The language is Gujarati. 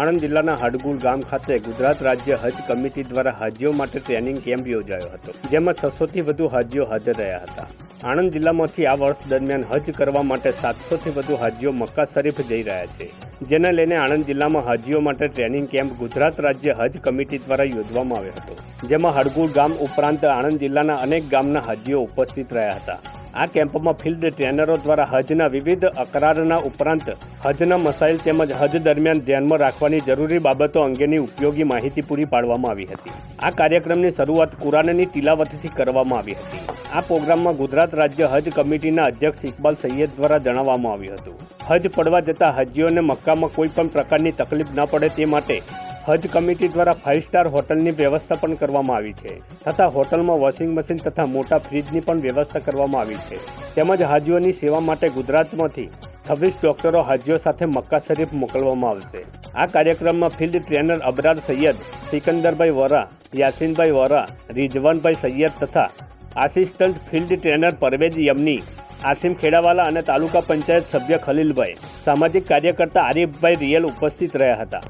આણંદ જિલ્લાના હડગુલ ગામ ખાતે ગુજરાત રાજ્ય હજ કમિટી દ્વારા હાજીઓ માટે ટ્રેનિંગ કેમ્પ યોજાયો હતો, જેમાં છસોથી વધુ હાજીઓ હાજર રહ્યા હતા. આણંદ જિલ્લામાંથી આ વર્ષ દરમિયાન હજ કરવા માટે સાતસોથી વધુ હાજીઓ મક્કા શરીફ જઈ રહ્યા છે, જેને લઈને આણંદ જિલ્લામાં હાજીઓ માટે ટ્રેનિંગ કેમ્પ ગુજરાત રાજ્ય હજ કમિટી દ્વારા યોજવામાં આવ્યો હતો, જેમાં હડગુલ ગામ ઉપરાંત આણંદ જિલ્લાના અનેક ગામના હાજીઓ ઉપસ્થિત રહ્યા હતા. આ કેમ્પમાં ફિલ્ડ ટ્રેનરો દ્વારા હજના વિવિધ અકરારના ઉપરાંત હજના મસાઇલ તેમજ હજ દરમિયાન ધ્યાનમાં રાખવાની જરૂરી બાબતો અંગેની ઉપયોગી માહિતી પૂરી પાડવામાં આવી હતી. આ કાર્યક્રમની શરૂઆત કુરાનની તિલાવતથી કરવામાં આવી હતી. આ પ્રોગ્રામમાં ગુજરાત રાજ્ય હજ કમિટીના અધ્યક્ષ ઇકબાલ સૈયદ દ્વારા જણાવવામાં આવ્યું હતું. હજ પડવા જતા હજીઓને મક્કામાં કોઈ પણ પ્રકારની તકલીફ ન પડે તે માટે હજ કમિટી દ્વારા ફાઇવ સ્ટાર હોટલની વ્યવસ્થા પણ કરવામાં આવી છે. તથા હોટલમાં વોશિંગ મશીન તથા મોટા ફ્રીજની પણ વ્યવસ્થા કરવામાં આવી છે. તેમજ હાજીઓની સેવા માટે ગુજરાતમાંથી છવ્વીસ ડોક્ટરો હાજીઓ સાથે મક્કા શરીફ મોકલવામાં આવશે. આ કાર્યક્રમમાં ફિલ્ડ ટ્રેનર અબરાર સૈયદ, સિકંદરભાઈ વોરા, યાસીનભાઈ વોરા, રિઝવાનભાઈ સૈયદ તથા assistant field trainer Parvez Yamani, Asim Khedawala અને તાલુકા પંચાયત સભ્ય ખલીલભાઈ, સામાજિક કાર્યકર્તા આરીફભાઈ રિયલ ઉપસ્થિત રહ્યા હતા.